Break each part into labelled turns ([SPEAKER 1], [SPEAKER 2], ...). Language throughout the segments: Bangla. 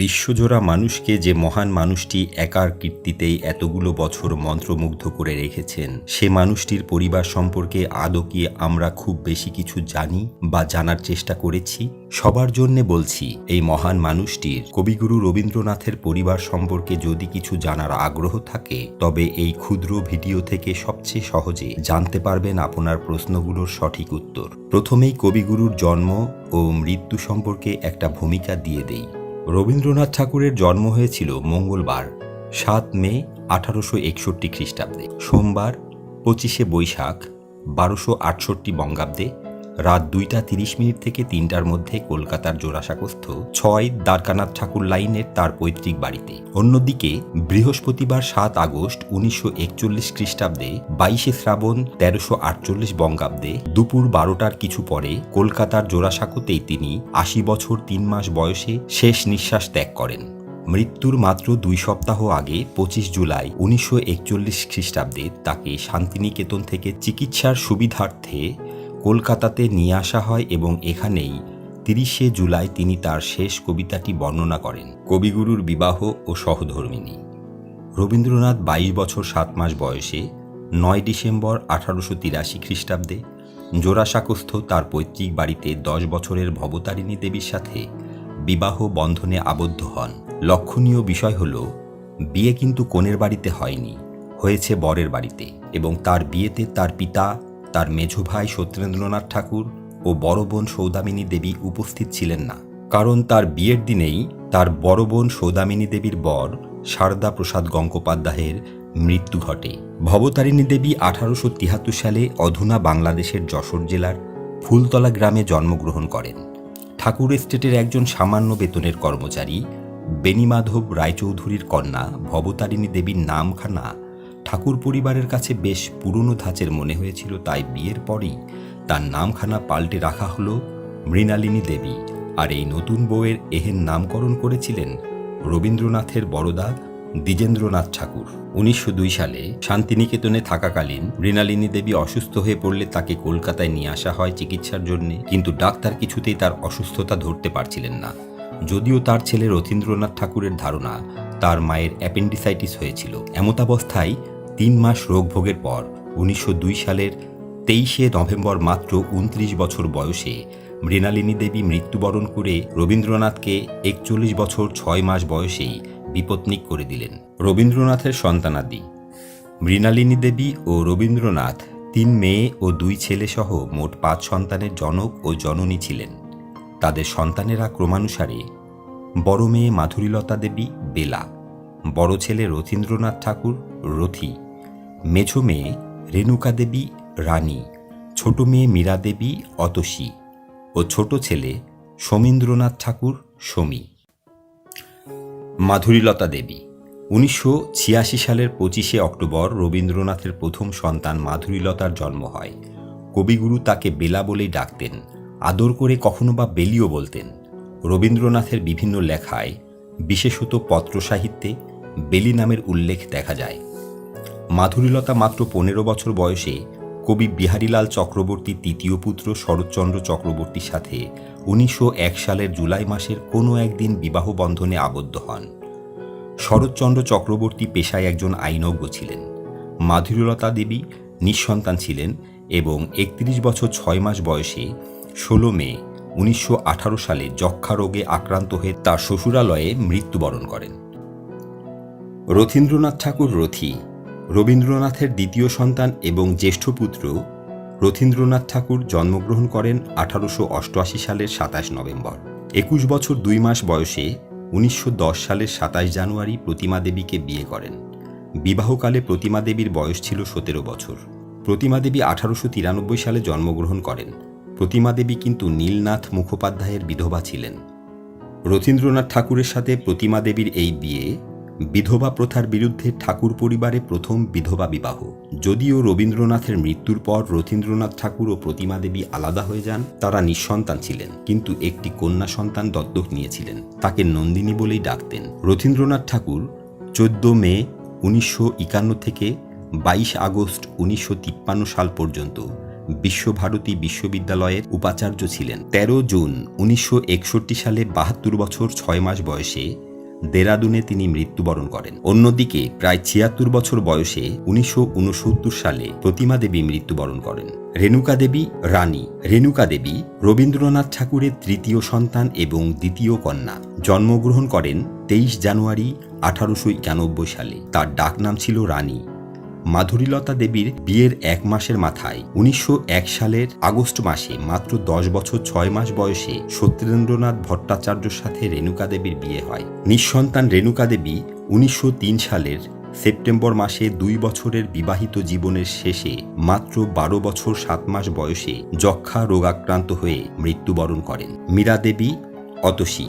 [SPEAKER 1] বিশ্বজোড়া মানুষকে যে মহান মানুষটি একার কীর্তিতেই এতগুলো বছর মন্ত্রমুগ্ধ করে রেখেছেন, সে মানুষটির পরিবার সম্পর্কে আদৌ কি আমরা খুব বেশি কিছু জানি বা জানার চেষ্টা করেছি? সবার জন্যে বলছি, এই মহান মানুষটির কবিগুরু রবীন্দ্রনাথের পরিবার সম্পর্কে যদি কিছু জানার আগ্রহ থাকে, তবে এই ক্ষুদ্র ভিডিও থেকে সবচেয়ে সহজে জানতে পারবেন আপনার প্রশ্নগুলোর সঠিক উত্তর। প্রথমেই কবিগুরুর জন্ম ও মৃত্যু সম্পর্কে একটা ভূমিকা দিয়ে দেই। রবীন্দ্রনাথ ঠাকুরের জন্ম হয়েছিল মঙ্গলবার, সাত মে, আঠারোশো একষট্টি খ্রিস্টাব্দে। সোমবার, পঁচিশে বৈশাখ, বারোশো আটষট্টি বঙ্গাব্দে। রাত দুইটা তিরিশ মিনিট থেকে তিনটার মধ্যে কলকাতার জোড়াসাকস্থ ছয় দ্বারকানাথ ঠাকুর লাইনের তার পৈতৃক বাড়িতে। অন্যদিকে, বৃহস্পতিবার সাত আগস্ট উনিশশো একচল্লিশ খ্রিস্টাব্দে বাইশে শ্রাবণ তেরোশো আটচল্লিশ বঙ্গাব্দে দুপুর বারোটার কিছু পরে কলকাতার জোড়াসাঁকোতেই তিনি আশি বছর তিন মাস বয়সে শেষ নিঃশ্বাস ত্যাগ করেন। মৃত্যুর মাত্র দুই সপ্তাহ আগে পঁচিশ জুলাই উনিশশো একচল্লিশ খ্রিস্টাব্দে তাকে শান্তিনিকেতন থেকে চিকিৎসার সুবিধার্থে কলকাতাতে নিয়ে আসা হয় এবং এখানেই তিরিশে জুলাই তিনি তার শেষ কবিতাটি বর্ণনা করেন, কবিগুরুর বিবাহ ও সহধর্মিনী রবীন্দ্রনাথ বাইশ বছর সাত মাস বয়সে নয় ডিসেম্বর আঠারোশো তিরাশি খ্রিস্টাব্দে জোড়াসাকস্থ তার পৈতৃক বাড়িতে দশ বছরের ভবতারিণী দেবীর সাথে বিবাহ বন্ধনে আবদ্ধ হন। লক্ষণীয় বিষয় হল, বিয়ে কিন্তু কনের বাড়িতে হয়নি, হয়েছে বরের বাড়িতে এবং তার বিয়েতে তার পিতা তার মেঝো ভাই সত্যেন্দ্রনাথ ঠাকুর ও বড় বোন সৌদামিনী দেবী উপস্থিত ছিলেন না। কারণ তার বিয়ের দিনেই তার বড় বোন সৌদামিনী দেবীর বর শারদা প্রসাদ গঙ্গোপাধ্যায়ের মৃত্যু ঘটে। ভবতারিণী দেবী আঠারোশো তিয়াত্তর সালে অধুনা বাংলাদেশের যশোর জেলার ফুলতলা গ্রামে জন্মগ্রহণ করেন। ঠাকুর এস্টেটের একজন সামান্য বেতনের কর্মচারী বেনিমাধব রায়চৌধুরীর কন্যা ভবতারিণী দেবীর নামখানা ঠাকুর পরিবারের কাছে বেশ পুরনো ধাঁচের মনে হয়েছিল, তাই বিয়ের পরেই তার নামখানা পাল্টে রাখা হলো মৃণালিনী দেবী। আর এই নতুন বউয়ের এহেন নামকরণ করেছিলেন রবীন্দ্রনাথের বড়দা দ্বিজেন্দ্রনাথ ঠাকুর। উনিশশো দুই সালে শান্তিনিকেতনে থাকাকালীন মৃণালিনী দেবী অসুস্থ হয়ে পড়লে তাকে কলকাতায় নিয়ে আসা হয় চিকিৎসার জন্য, কিন্তু ডাক্তার কিছুতেই তার অসুস্থতা ধরতে পারছিলেন না। যদিও তার ছেলে রথীন্দ্রনাথ ঠাকুরের ধারণা, তার মায়ের অ্যাপেন্ডিসাইটিস হয়েছিল। এমতাবস্থায় তিন মাস রোগ ভোগের পর উনিশশো দুই সালের তেইশে নভেম্বর মাত্র উনত্রিশ বছর বয়সে মৃণালিনী দেবী মৃত্যুবরণ করে রবীন্দ্রনাথকে একচল্লিশ বছর ছয় মাস বয়সেই বিপত্নিক করে দিলেন। রবীন্দ্রনাথের সন্তানাদি। মৃণালিনী দেবী ও রবীন্দ্রনাথ তিন মেয়ে ও দুই ছেলে সহ মোট পাঁচ সন্তানের জনক ও জননী ছিলেন। তাদের সন্তানেরা ক্রমানুসারে বড় মেয়ে মাধুরীলতা দেবী, বেলা। বড় ছেলে রথীন্দ্রনাথ ঠাকুর, রথী। মেঝো মেয়ে রেণুকা দেবী রানী, ছোট মেয়ে মীরা দেবী অতসী ও ছোট ছেলে সমীন্দ্রনাথ ঠাকুর সমী। মাধুরীলতা দেবী, উনিশশো ছিয়াশি সালের পঁচিশে অক্টোবর রবীন্দ্রনাথের প্রথম সন্তান মাধুরীলতার জন্ম হয়। কবিগুরু তাকে বেলা বলেই ডাকতেন, আদর করে কখনো বা বেলিও বলতেন। রবীন্দ্রনাথের বিভিন্ন লেখায় বিশেষত পত্র সাহিত্যে বেলি নামের উল্লেখ দেখা যায়। মাধুরীলতা মাত্র পনেরো বছর বয়সে কবি বিহারীলাল চক্রবর্তীর তৃতীয় পুত্র শরৎচন্দ্র চক্রবর্তীর সাথে উনিশশো এক সালের জুলাই মাসের কোনো একদিন বিবাহ বন্ধনে আবদ্ধ হন। শরৎচন্দ্র চক্রবর্তী পেশায় একজন আইনজ্ঞ ছিলেন। মাধুরীলতা দেবী নিঃসন্তান ছিলেন এবং একত্রিশ বছর ছয় মাস বয়সে ষোলো মে উনিশশো আঠারো সালে যক্ষা রোগে আক্রান্ত হয়ে তার শ্বশুরালয়ে মৃত্যুবরণ করেন। রথীন্দ্রনাথ ঠাকুর রথী রবীন্দ্রনাথের দ্বিতীয় সন্তান এবং জ্যেষ্ঠ পুত্র রথীন্দ্রনাথ ঠাকুর জন্মগ্রহণ করেন আঠারোশো অষ্টআশি সালের সাতাশ নভেম্বর। একুশ বছর দুই মাস বয়সে উনিশশো দশ সালের সাতাশ জানুয়ারি প্রতিমা দেবীকে বিয়ে করেন। বিবাহকালে প্রতিমা দেবীর বয়স ছিল সতেরো বছর। প্রতিমা দেবী আঠারোশো তিরানব্বই সালে জন্মগ্রহণ করেন। প্রতিমা দেবী কিন্তু নীলনাথ মুখোপাধ্যায়ের বিধবা ছিলেন। রথীন্দ্রনাথ ঠাকুরের সাথে প্রতিমা দেবীর এই বিয়ে বিধবা প্রথার বিরুদ্ধে ঠাকুর পরিবারে প্রথম বিধবা বিবাহ। যদিও রবীন্দ্রনাথের মৃত্যুর পর রথীন্দ্রনাথ ঠাকুর ও প্রতিমা দেবী আলাদা হয়ে যান, তারা নিঃসন্তান ছিলেন, কিন্তু একটি কন্যা সন্তান দত্তক নিয়েছিলেন, তাকে নন্দিনী বলেই ডাকতেন। রথীন্দ্রনাথ ঠাকুর চোদ্দ মে উনিশশো একান্ন থেকে বাইশ আগস্ট উনিশশো তিপ্পান্ন সাল পর্যন্ত বিশ্বভারতী বিশ্ববিদ্যালয়ের উপাচার্য ছিলেন। তেরো জুন উনিশশো সালে বাহাত্তর বছর ছয় মাস বয়সে দেরাদুনে তিনি মৃত্যুবরণ করেন। অন্যদিকে প্রায় ছিয়াত্তর বছর বয়সে উনিশশো উনসত্তর সালে প্রতিমা দেবী মৃত্যুবরণ করেন। রেণুকা দেবী রানী। রেণুকা দেবী রবীন্দ্রনাথ ঠাকুরের তৃতীয় সন্তান এবং দ্বিতীয় কন্যা। জন্মগ্রহণ করেন তেইশ জানুয়ারি আঠারোশো একানব্বই সালে। তার ডাক নাম ছিল রানী। মাধুরীলতা দেবীর বিয়ের এক মাসের মাথায় উনিশশো এক সালের আগস্ট মাসে মাত্র দশ বছর ছয় মাস বয়সে সত্যেন্দ্রনাথ ভট্টাচার্যর সাথে রেণুকা দেবীর বিয়ে হয়। নিঃসন্তান রেণুকা দেবী উনিশশো তিন সালের সেপ্টেম্বর মাসে দুই বছরের বিবাহিত জীবনের শেষে মাত্র বারো বছর সাত মাস বয়সে যক্ষা রোগাক্রান্ত হয়ে মৃত্যুবরণ করেন। মীরা দেবী অতসী।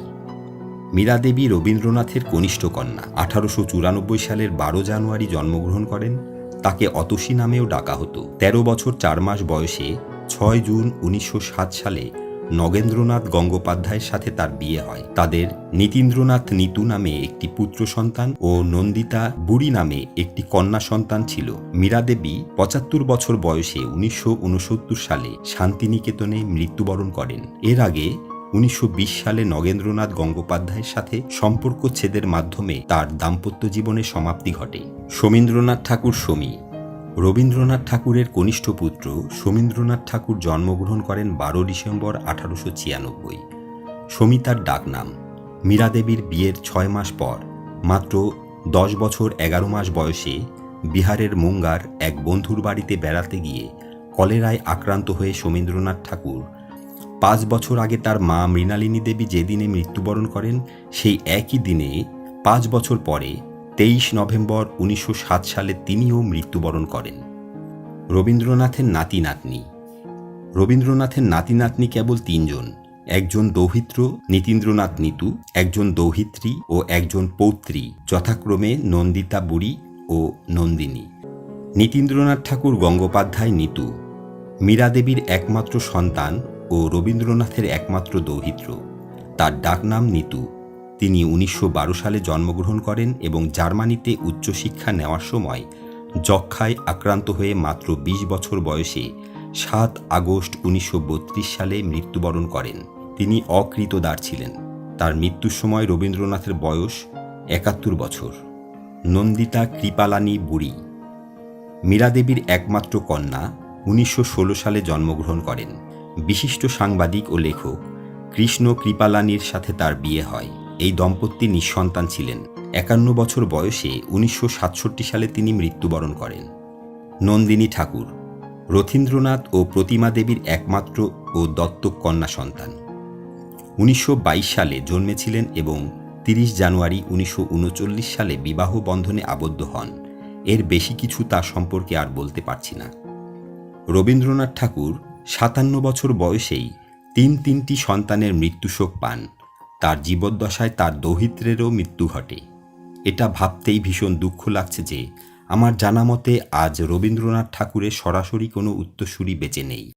[SPEAKER 1] মীরা দেবী রবীন্দ্রনাথের কনিষ্ঠ কন্যা। আঠারোশো চুরানব্বই সালের বারো জানুয়ারি জন্মগ্রহণ করেন। তাকে অতসী নামেও ডাকা হতো। তেরো বছর চার মাস বয়সে ছয় জুন উনিশশো সাত সালে নগেন্দ্রনাথ গঙ্গোপাধ্যায়ের সাথে তার বিয়ে হয়। তাদের নীতীন্দ্রনাথ নিতু নামে একটি পুত্র সন্তান ও নন্দিতা বুড়ি নামে একটি কন্যা সন্তান ছিল। মীরা দেবী পঁচাত্তর বছর বয়সে উনিশশো উনসত্তর সালে শান্তিনিকেতনে মৃত্যুবরণ করেন। এর আগে উনিশশো বিশ সালে নগেন্দ্রনাথ গঙ্গোপাধ্যায়ের সাথে সম্পর্ক ছেদের মাধ্যমে তার দাম্পত্য জীবনের সমাপ্তি ঘটে। সমীন্দ্রনাথ ঠাকুর সমী রবীন্দ্রনাথ ঠাকুরের কনিষ্ঠ পুত্র সমীন্দ্রনাথ ঠাকুর জন্মগ্রহণ করেন বারো ডিসেম্বর আঠারোশো ছিয়ানব্বই। সমী তার ডাকনাম মীরা দেবীর বিয়ের ছয় মাস পর, মাত্র দশ বছর এগারো মাস বয়সে বিহারের মুঙ্গার এক বন্ধুর বাড়িতে বেড়াতে গিয়ে কলেরায় আক্রান্ত হয়ে সমীন্দ্রনাথ ঠাকুর পাঁচ বছর আগে তার মা মৃণালিনী দেবী যেদিনে মৃত্যুবরণ করেন, সেই একই দিনে পাঁচ বছর পরে, তেইশ নভেম্বর উনিশশো সাত সালে তিনিও মৃত্যুবরণ করেন। রবীন্দ্রনাথের নাতি নাতনি। রবীন্দ্রনাথের নাতি নাতনি কেবল তিনজন, একজন দৌহিত্র নীতীন্দ্রনাথ নিতু, একজন দৌহিত্রী ও একজন পৌত্রী, যথাক্রমে নন্দিতা বুড়ি ও নন্দিনী। নীতীন্দ্রনাথ ঠাকুর গঙ্গোপাধ্যায় নিতু। মীরা দেবীর একমাত্র সন্তান ও রবীন্দ্রনাথের একমাত্র দৌহিত্র। তার ডাকনাম নিতু। তিনি উনিশশো বারো সালে জন্মগ্রহণ করেন এবং জার্মানিতে উচ্চশিক্ষা নেওয়ার সময় যক্ষায় আক্রান্ত হয়ে মাত্র ২০ বছর বয়সে সাত আগস্ট উনিশশো বত্রিশ সালে মৃত্যুবরণ করেন। তিনি অকৃতদার ছিলেন। তার মৃত্যুর সময় রবীন্দ্রনাথের বয়স একাত্তর বছর। নন্দিতা কৃপালানী বুড়ি। মীরাদেবীর একমাত্র কন্যা উনিশশো ষোলো সালে জন্মগ্রহণ করেন। বিশিষ্ট সাংবাদিক ও লেখক কৃষ্ণ কৃপালানির সাথে তার বিয়ে হয়। এই দম্পতি নিঃসন্তান ছিলেন। একান্ন বছর বয়সে উনিশশো সাতষট্টি সালে তিনি মৃত্যুবরণ করেন। নন্দিনী ঠাকুর, রথীন্দ্রনাথ ও প্রতিমা দেবীর একমাত্র ও দত্তক কন্যা সন্তান। উনিশশো বাইশ সালে জন্মেছিলেন এবং তিরিশ জানুয়ারি উনিশশো উনচল্লিশ সালে বিবাহ বন্ধনে আবদ্ধ হন। এর বেশি কিছু তার সম্পর্কে আর বলতে পারছি না। রবীন্দ্রনাথ ঠাকুর সাতান্ন বছর বয়সেই তিন তিনটি সন্তানের মৃত্যুশোক পান। তার জীবদ্দশায় তার দৌহিত্রেরও মৃত্যু ঘটে। এটা ভাবতেই ভীষণ দুঃখ লাগছে যে, আমার জানামতে আজ রবীন্দ্রনাথ ঠাকুরের সরাসরি কোনো উত্তরসূরি বেঁচে নেই।